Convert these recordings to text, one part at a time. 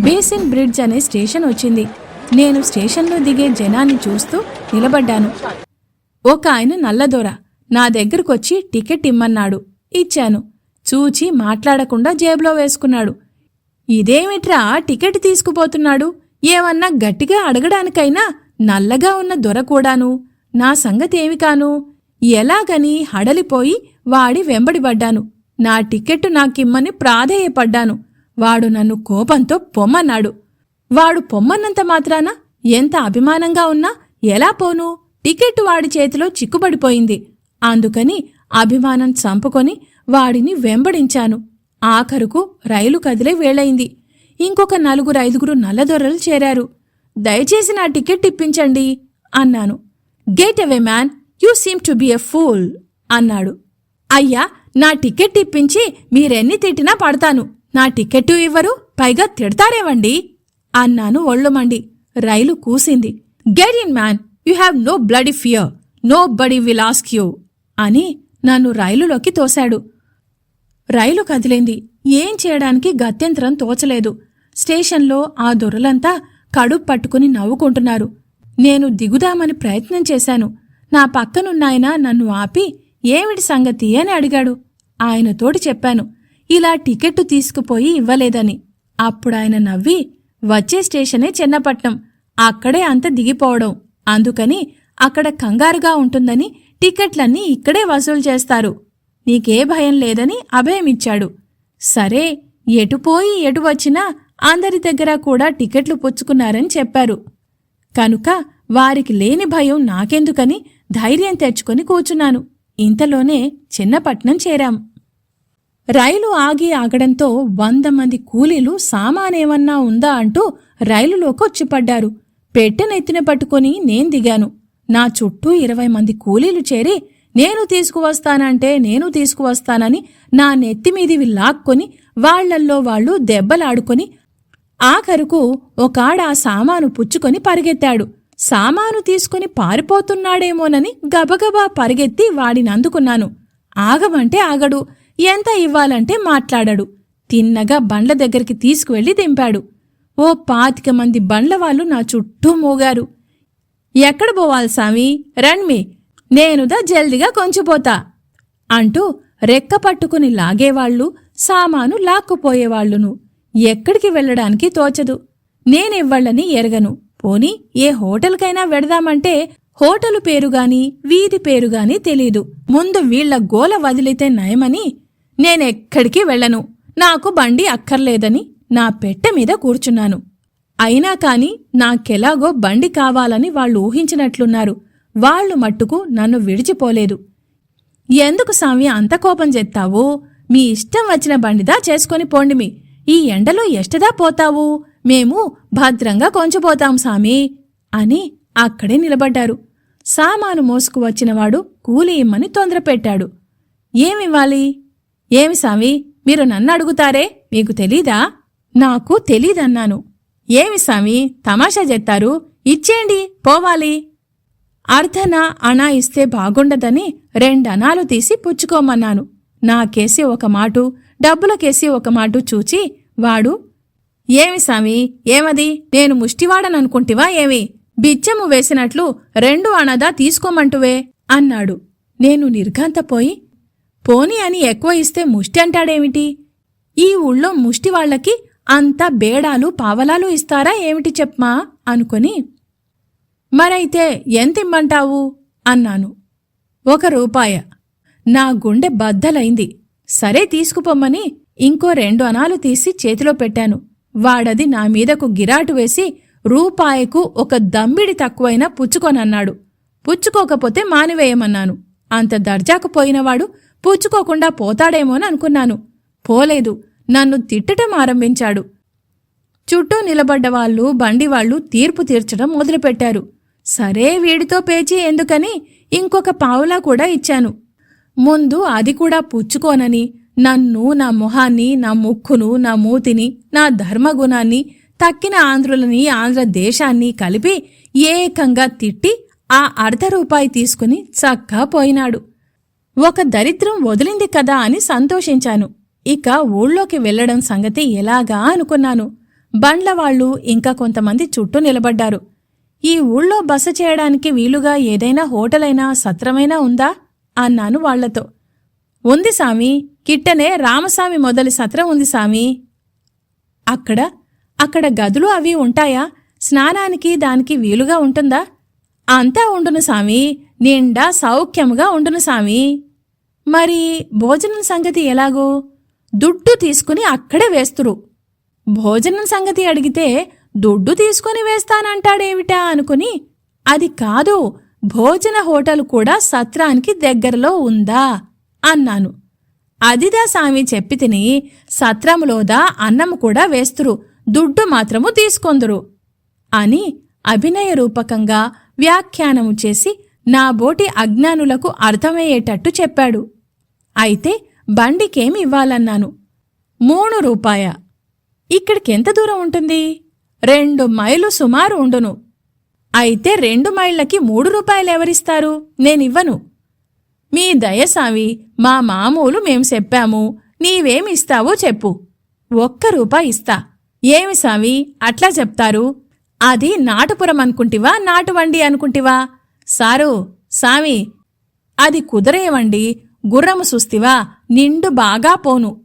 Basin bridge అనే station వచ్చింది. నేను స్టేషన్లో దిగే జనాన్ని చూస్తూ నిలబడ్డాను. ఒక ఆయన నల్లదొర నా దగ్గరకొచ్చి టికెట్ ఇమ్మన్నాడు. ఇచ్చాను. చూచి మాట్లాడకుండా జేబులో వేసుకున్నాడు. ఇదేమిట్రా టికెట్ తీసుకుపోతున్నాడు? ఏమన్నా గట్టిగా అడగడానికైనా నల్లగా ఉన్న దొర కూడాను? నా సంగతేమి కాను? ఎలాగని హడలిపోయి వాడి వెంబడిపడ్డాను నా టికెట్ నాకిమ్మని ప్రాధేయపడ్డాను. వాడు నన్ను కోపంతో పొమ్మన్నాడు. వాడు పొమ్మన్నంత మాత్రాన ఎంత అభిమానంగా ఉన్నా ఎలా పోను? టికెట్ వాడి చేతిలో చిక్కుబడిపోయింది. అందుకని అభిమానం చంపుకొని వాడిని వెంబడించాను. ఆఖరుకు రైలు కదిలే వేళయింది ఇంకొక నలుగురు ఐదుగురు నల్లదొరలు చేరారు. దయచేసి నా టికెట్ ఇప్పించండి అన్నాను. Get away man. You seem to be a fool అన్నాడు. అయ్యా నా టికెట్ ఇప్పించి మీరెన్ని తిట్టినా పడతాను. నా టికెట్టు ఇవ్వరు పైగా తిడతారేవండి? అన్నాను ఒళ్ళుమండి. Rail కూసింది. Get in man you have no blood fear nobody will ask you అని నన్ను రైలులోకి తోశాడు. రైలు కదిలింది. ఏం చేయడానికి గత్యంతరం తోచలేదు. స్టేషన్లో ఆ దొరలంతా కడుపు పట్టుకుని నవ్వుకుంటున్నారు. నేను దిగుదామని ప్రయత్నం చేశాను. నా పక్కనున్నాయన నన్ను ఆపి ఏమిటి సంగతి? అని అడిగాడు. ఆయనతోటి చెప్పాను. ఇలా టికెట్టు తీసుకుపోయి ఇవ్వలేదని. అప్పుడాయన నవ్వి వచ్చే స్టేషనే చిన్నపట్నం. అక్కడే అంత దిగిపోవడం. అందుకని అక్కడ కంగారుగా ఉంటుందని టికెట్లన్నీ ఇక్కడే వసూలు చేస్తారు. నీకే భయం లేదని అభయమిచ్చాడు సరే ఎటుపోయి ఎటు వచ్చినా అందరి దగ్గర కూడా టికెట్లు పుచ్చుకున్నారని చెప్పారు. కనుక వారికి లేని భయం నాకెందుకని ధైర్యం తెచ్చుకొని కూచున్నాను ఇంతలోనే చిన్నపట్నం చేరాం. రైలు ఆగి ఆగడంతో వంద మంది కూలీలు సామానేమన్నా ఉందా అంటూ రైలులోకొచ్చి పడ్డారు పెట్టెనెత్తిన పట్టుకొని నేను దిగాను. నా చుట్టూ ఇరవై మంది కూలీలు చేరి నేను తీసుకువస్తానంటే నేను తీసుకువస్తానని నా నెత్తిమీదివి లాక్కొని వాళ్ళల్లో వాళ్ళు దెబ్బలాడుకొని ఆఖరుకు ఒకాడ ఆ సామాను పుచ్చుకొని పరిగెత్తాడు. సామాను తీసుకుని పారిపోతున్నాడేమోనని గబగబా పరిగెత్తి వాడిని అందుకున్నాను. ఆగమంటే ఆగడు. ఎంత ఇవ్వాలంటే మాట్లాడడు. తిన్నగా బండ్ల దగ్గరికి తీసుకువెళ్ళి దింపాడు. ఓ పాతిక మంది బండ్ల వాళ్ళు నా చుట్టూ మోగారు. ఎక్కడ పోవాలి సామి? రణ్మి నేనుదా జల్దిగా కొంచిపోతా అంటూ రెక్క పట్టుకుని లాగేవాళ్ళు సామాను లాక్కుపోయేవాళ్ళును ఎక్కడికి వెళ్ళడానికి తోచదు. నేనెవ్వళ్ళని ఎరగను. పోని ఏ హోటల్కైనా వెడదామంటే హోటలు పేరుగాని వీధి పేరుగాని తెలీదు. ముందు వీళ్ళ గోల వదిలితే నయమని నేనెక్కడికి వెళ్ళను? నాకు బండి అక్కర్లేదని నా పెట్టె మీద కూర్చున్నాను. అయినా కాని నాకెలాగో బండి కావాలని వాళ్ళు ఊహించినట్లున్నారు. వాళ్ళు మట్టుకు నన్ను విడిచిపోలేదు. ఎందుకు స్వామి అంత కోపం చేస్తావు మీ ఇష్టం వచ్చిన బండిదా చేసుకొని పోండిమి ఈ ఎండలో ఎష్టదా పోతావు? మేము భద్రంగా కొంచిపోతాం సామి అని అక్కడే నిలబడ్డారు. సామాను మోసుకు వచ్చినవాడు కూలి ఇమ్మని తొందరపెట్టాడు. ఏమివ్వాలి? ఏమి సామి మీరు నన్ను అడుగుతారే మీకు తెలీదా? నాకు తెలీదన్నాను. ఏమి సామి తమాషా చెత్తారు? ఇచ్చేయండి పోవాలి. అర్ధన అణా ఇస్తే బాగుండదని రెండనాలు తీసి పుచ్చుకోమన్నాను. నాకేసి ఒక మాటు డబ్బులకేసి ఒక మాటు చూచి వాడు ఏమి సామి ఏమది? నేను ముష్టివాడననుకుంటివా ఏమి? బిచ్చము వేసినట్లు రెండు అణదా తీసుకోమంటువే అన్నాడు. నేను నిర్ఘాంతపోయి పోని అని ఎక్కువ ఇస్తే ముష్టి అంటాడేమిటి? ఈ ఊళ్ళో ముష్టి వాళ్ళకి అంత బేడాలు పావలాలు ఇస్తారా ఏమిటి చెప్పమా? అనుకొని మరైతే ఎంతిమ్మంటావు అన్నాను. ఒక రూపాయ. నా గుండె బద్దలైంది. సరే తీసుకుపోమ్మని ఇంకో రెండు అనాలు తీసి చేతిలో పెట్టాను. వాడది నా మీదకు గిరాటు వేసి రూపాయకు ఒక దమ్మిడి తక్కువైనా పుచ్చుకోనన్నాడు. పుచ్చుకోకపోతే మానివేయమన్నాను. అంత దర్జాకు పోయినవాడు పుచ్చుకోకుండా పోతాడేమోని అనుకున్నాను. పోలేదు. నన్ను తిట్టటం ఆరంభించాడు. చుట్టూ నిలబడ్డవాళ్ళు బండివాళ్ళు తీర్పు తీర్చడం మొదలుపెట్టారు. సరే వీడితో పేచి ఎందుకని ఇంకొక పావులా కూడా ఇచ్చాను. ముందు అది కూడా పుచ్చుకోనని నన్ను నా మొహాన్ని నా ముక్కును నా మూతిని నా ధర్మగుణాన్ని తక్కిన ఆంధ్రులని ఆంధ్ర దేశాన్ని కలిపి ఏకంగా తిట్టి ఆ అర్ధ రూపాయి తీసుకుని చక్కా పోయినాడు. ఒక దరిద్రం వదిలింది కదా అని సంతోషించాను. ఇక ఊళ్ళోకి వెళ్ళడం సంగతి ఎలాగా అనుకున్నాను. బండ్ల వాళ్ళు ఇంకా కొంతమంది చుట్టూ నిలబడ్డారు. ఈ ఊళ్ళో బస చేయడానికి వీలుగా ఏదైనా హోటలైనా సత్రమైనా ఉందా? అన్నాను వాళ్ళతో. ఉంది సామి కిట్టనే రామసామి మొదలి సత్రం ఉంది సామి. అక్కడ అక్కడ గదులు అవి ఉంటాయా? స్నానానికి దానికి వీలుగా ఉంటుందా? అంతా ఉండును సామి నిండా సౌఖ్యముగా ఉండును సామి. మరి భోజనం సంగతి ఎలాగో? దుడ్డు తీసుకుని అక్కడే వేస్తురు. భోజనం సంగతి అడిగితే దుడ్డు తీసుకుని వేస్తానంటాడేమిటా అనుకుని అది కాదు భోజన హోటల్ కూడా సత్రానికి దగ్గరలో ఉందా? అన్నాను. అదిదా సామి చెప్పి తిని సత్రములోదా అన్నము కూడా వేస్తురు దుడ్డు మాత్రము తీసుకొందురు అని అభినయ రూపకంగా వ్యాఖ్యానము చేసి నా బోటి అజ్ఞానులకు అర్థమయ్యేటట్టు చెప్పాడు. అయితే బండికేమి ఇవ్వాలన్నాను. మూడు రూపాయ. ఇక్కడికెంత దూరం ఉంటుంది? రెండు మైలు సుమారు ఉండును. అయితే రెండు మైళ్ళకి మూడు రూపాయలు ఎవరిస్తారు? నేనివ్వను. మీ దయసావి మా మామూలు మేం చెప్పాము. నీవేమిస్తావో చెప్పు. ఒక్క రూపాయి ఇస్తా. ఏమి సావి అట్లా చెప్తారు? అది నాటుపురం అనుకుంటివా నాటువండి అనుకుంటివా? సారు సామి అది కుదరేవండి. గుర్రము సుస్తివా నిండు బాగా పోను.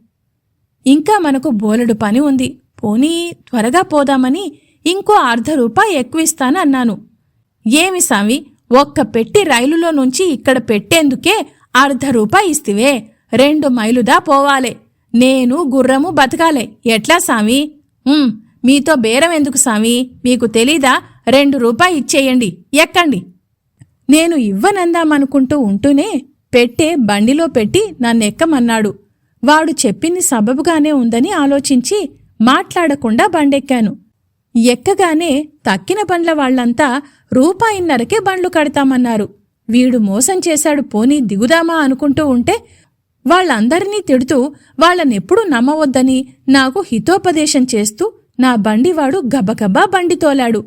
ఇంకా మనకు బోలెడు పని ఉంది. పోనీ త్వరగా పోదామని ఇంకో అర్ధ రూపాయి ఎక్కువిస్తాను అన్నాను. ఏమి సామి? ఒక్క పెట్టి రైలులో నుంచి ఇక్కడ పెట్టేందుకే అర్ధ రూపాయి ఇస్తివే. రెండు మైలుదా పోవాలే. నేను గుర్రము బతకాలే. ఎట్లా సామి? మీతో బేరం ఎందుకు సామి? మీకు తెలీదా? రెండు రూపాయి ఇచ్చేయండి. ఎక్కండి. నేను ఇవ్వనందామనుకుంటూ ఉంటూనే పెట్టే బండిలో పెట్టి నన్నెక్కమన్నాడు. వాడు చెప్పింది సబబుగానే ఉందని ఆలోచించి మాట్లాడకుండా బండెక్కాను. ఎక్కగానే తక్కిన బండ్ల వాళ్ళంతా రూపాయిన్నరకే బండ్లు కడతామన్నారు. వీడు మోసం చేశాడు పోనీ దిగుదామా అనుకుంటూ ఉంటే వాళ్ళందరినీ తిడుతూ వాళ్ళనెప్పుడూ నమ్మవద్దని నాకు హితోపదేశం చేస్తూ నా బండివాడు గబగబా బండి తోలాడు.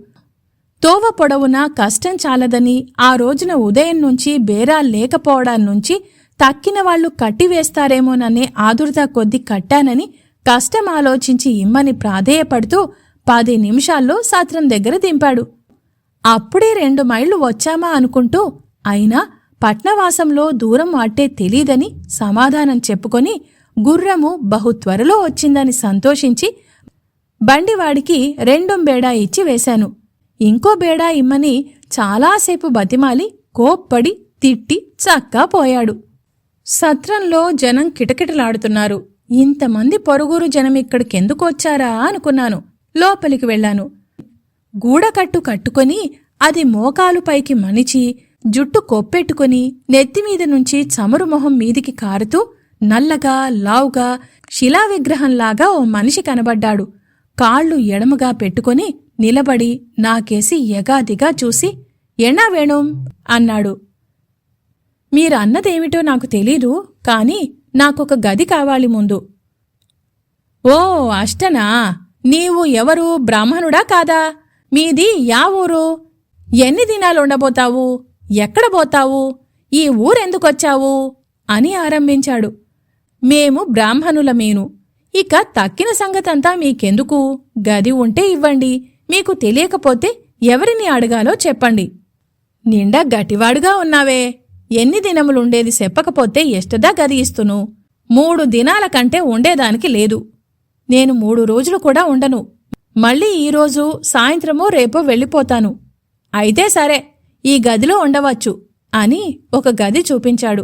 తోవ పొడవునా కష్టం చాలదని ఆ రోజున ఉదయం నుంచి బేరా లేకపోవడాన్నుంచి తక్కిన వాళ్ళు కట్టివేస్తారేమోననే ఆదుర్దా కొద్ది కట్టానని కష్టం ఆలోచించి ఇమ్మని ప్రాధేయపడుతూ పది నిమిషాల్లో సత్రం దగ్గర దింపాడు. అప్పుడే రెండు మైళ్ళు వచ్చామా అనుకుంటూ అయినా పట్నవాసంలో దూరం అట్టే తెలీదని సమాధానం చెప్పుకొని గుర్రము బహు త్వరలో వచ్చిందని సంతోషించి బండివాడికి రెండుంబేడా ఇచ్చి వేశాను. ఇంకో బేడా ఇమ్మని చాలాసేపు బతిమాలి కోప్పడి తిట్టి చక్కా పోయాడు. సత్రంలో జనం కిటకిటలాడుతున్నారు. ఇంతమంది పొరుగురు జనం ఇక్కడికెందుకొచ్చారా అనుకున్నాను. లోపలికి వెళ్ళాను. గూడకట్టు కట్టుకొని అది మోకాలు పైకి మణిచి జుట్టు కొప్పెట్టుకుని నెత్తిమీద నుంచి చమురు మొహం మీదికి కారుతూ నల్లగా లావుగా శిలా విగ్రహంలాగా ఓ మనిషి కనబడ్డాడు. కాళ్ళు ఎడమగా పెట్టుకొని నిలబడి నాకేసి ఎగాదిగా చూసి ఎన్నా వేణుం? అన్నాడు. మీరన్నదేమిటో నాకు తెలీదు కాని నాకొక గది కావాలి ముందు. ఓ అష్టనా! నీవు ఎవరు? బ్రాహ్మణుడా కాదా? మీది యా ఊరు? ఎన్ని దినాలు ఉండబోతావు? ఎక్కడ పోతావు ఈ ఊరెందుకొచ్చావు? అని ఆరంభించాడు. మేము బ్రాహ్మణులమేను. ఇక తక్కిన సంగతంతా మీకెందుకు? గది ఉంటే ఇవ్వండి. మీకు తెలియకపోతే ఎవరిని అడగాలో చెప్పండి. నిండా గటివాడుగా ఉన్నావే. ఎన్ని దినములుండేది చెప్పకపోతే ఎష్టదా గది ఇస్తును మూడు దినాల కంటే ఉండేదానికి లేదు. నేను మూడు రోజులు కూడా ఉండను. మళ్ళీ ఈరోజు సాయంత్రమో రేపో వెళ్ళిపోతాను. అయితే సరే ఈ గదిలో ఉండవచ్చు అని ఒక గది చూపించాడు.